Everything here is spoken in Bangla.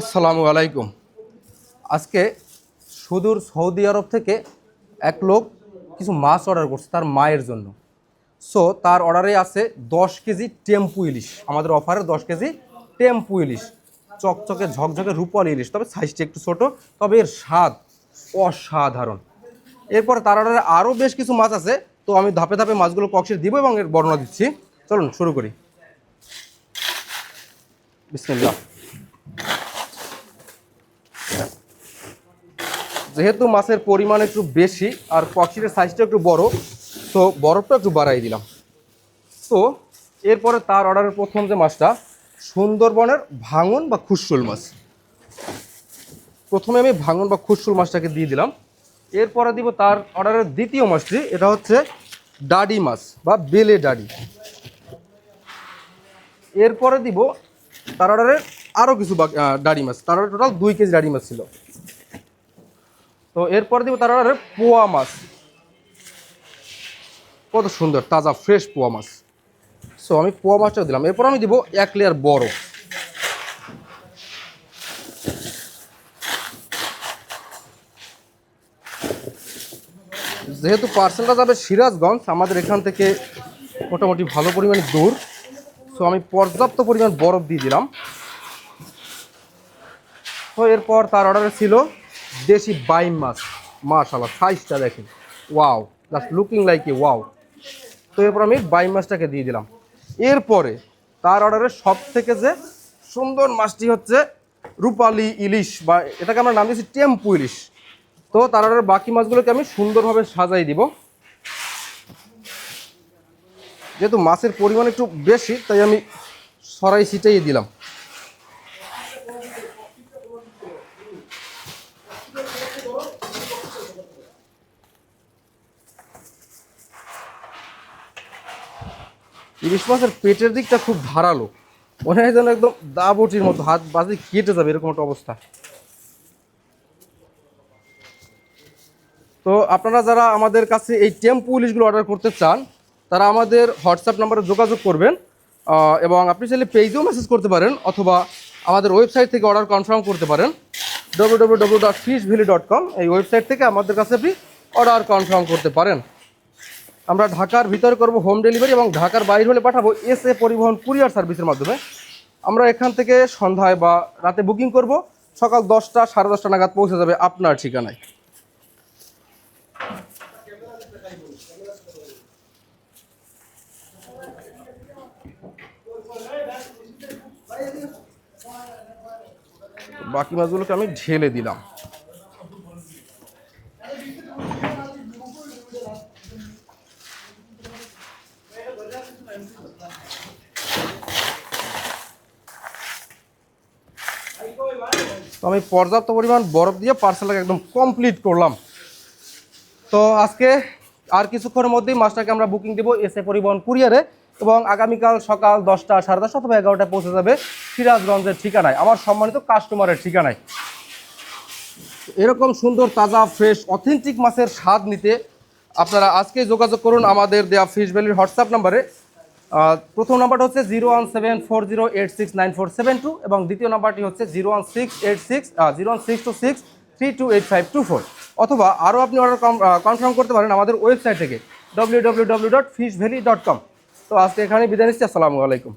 আসসালামু আলাইকুম। আজকে সুদূর সৌদি আরব থেকে এক লোক কিছু মাছ অর্ডার করছে তার মায়ের জন্য। সো তার অর্ডারে আছে দশ কেজি টেম্পু ইলিশ। আমাদের অফারে দশ কেজি টেম্পু ইলিশ। চকচকে, ঝকঝকে রূপালি ইলিশ। তবে সাইজটা একটু ছোট, তবে এর স্বাদ অসাধারণ। এরপর তার অর্ডারে আরও বেশ কিছু মাছ আছে। তো আমি ধাপে ধাপে মাছগুলো কক্সের দিব এবং এর বর্ণনা দিচ্ছি। চলুন, শুরু করি। বিসমিল্লাহ। যেহেতু মাছের পরিমাণ একটু বেশি আর কক্সিটের সাইজটা একটু বড়, তো বরফটা একটু বাড়াই দিলাম। তো এরপরে তার অর্ডারের প্রথম যে মাছটা, সুন্দরবনের ভাঙন বা খুশুল মাছ। প্রথমে আমি ভাঙন বা খুশুল মাছটাকে দিয়ে দিলাম। এরপরে দিব তার অর্ডারের দ্বিতীয় মাছটি, এটা হচ্ছে ডাডি মাছ বা বেলে ডাডি। এরপরে দিব তার অর্ডারের আরও কিছু ডাডি মাছ। তার অর্ডার টোটাল দুই কেজি ডাডি মাছ ছিল। তো এরপর দিব তার অর্ডারে পোয়া মাছ। কত সুন্দর, তাজা ফ্রেশ পোয়া মাছ। সো আমি পোয়া মাছটাও দিলাম। এরপর আমি দিব এক লেয়ার বড়। যেহেতু পার্সেলটা যাবে সিরাজগঞ্জ, আমাদের এখান থেকে মোটামুটি ভালো পরিমাণে দূর। সো আমি পর্যাপ্ত পরিমাণ বরফ দিয়ে দিলাম। তো এরপর তার অর্ডারে ছিল দেশি বাইম মাছ মাশাল্লাহ সাইজটা দেখেন। Wow just looking like a wow তো এরপর আমি বাইম মাছটাকে দিয়ে দিলাম। এরপরে তার অর্ডারে সব থেকে যে সুন্দর মাছটি হচ্ছে রূপালি ইলিশ বা এটাকে আমরা নাম দিয়েছি টেম্পু ইলিশ। তো তার অর্ডারে বাকি মাছগুলোকে আমি সুন্দরভাবে সাজাই দিব। যেহেতু মাছের পরিমাণ একটু বেশি, তাই আমি সরাই ছিটাই দিলাম। ইলিশ মাছের পেটের দিকটা খুব ধারালো। মনে হয় যেন একদম দাবটির মতো, হাত বাজে কেটে যাবে এরকম একটা অবস্থা। তো আপনারা যারা আমাদের কাছে এই টেম্পু ইলিশগুলো অর্ডার করতে চান, তারা আমাদের হোয়াটসঅ্যাপ নাম্বারে যোগাযোগ করবেন এবং আপনি চাইলে পেজেও মেসেজ করতে পারেন, অথবা আমাদের ওয়েবসাইট থেকে অর্ডার কনফার্ম করতে পারেন। ডব্লিউ ডট এই ওয়েবসাইট থেকে আমাদের কাছে আপনি অর্ডার কনফার্ম করতে পারেন। আমরা ঢাকার ভিতরে করব হোম ডেলিভারি এবং ঢাকার বাইরে হলে পাঠাবো এস এ পরিবহন কুরিয়ার সার্ভিসের মাধ্যমে। আমরা এখান থেকে সন্ধ্যায় বা রাতে বুকিং করব। সকাল দশটা, সাড়ে দশটা নাগাদ পৌঁছে যাবে আপনার ঠিকানায়। বাকি মাছগুলোকে আমি ঢেলে দিলাম। তো আমি পর্যাপ্ত পরিমাণ বরফ দিয়ে পার্সেলটাকে একদম কমপ্লিট করলাম। তো আজকে আর কিছুক্ষণের মধ্যেই মাছটাকে আমরা বুকিং দেবো এসে পরিবহন কুরিয়ারে এবং আগামীকাল সকাল দশটা, সাড়ে দশটা অথবা এগারোটায় পৌঁছে যাবে সিরাজগঞ্জের ঠিকানায়, আমার সম্মানিত কাস্টমারের ঠিকানায়। এরকম সুন্দর, তাজা ফ্রেশ অথেন্টিক মাছের স্বাদ নিতে আপনারা আজকে যোগাযোগ করুন আমাদের দেয়া ফিশ ভ্যালির হোয়াটসঅ্যাপ নাম্বারে প্রথম নাম্বারটা হচ্ছে zero one seven four zero eight six nine four seven two এবং দ্বিতীয় নাম্বারটি হচ্ছে zero one six eight six zero one six two six three two eight five two four. অথবা আরও আপনি অর্ডার কনফার্ম করতে পারেন আমাদের ওয়েবসাইট থেকে W W W dot fish valley dot com তো আজকে এখানে বিদায় নিচ্ছি, আসসালামু আলাইকুম।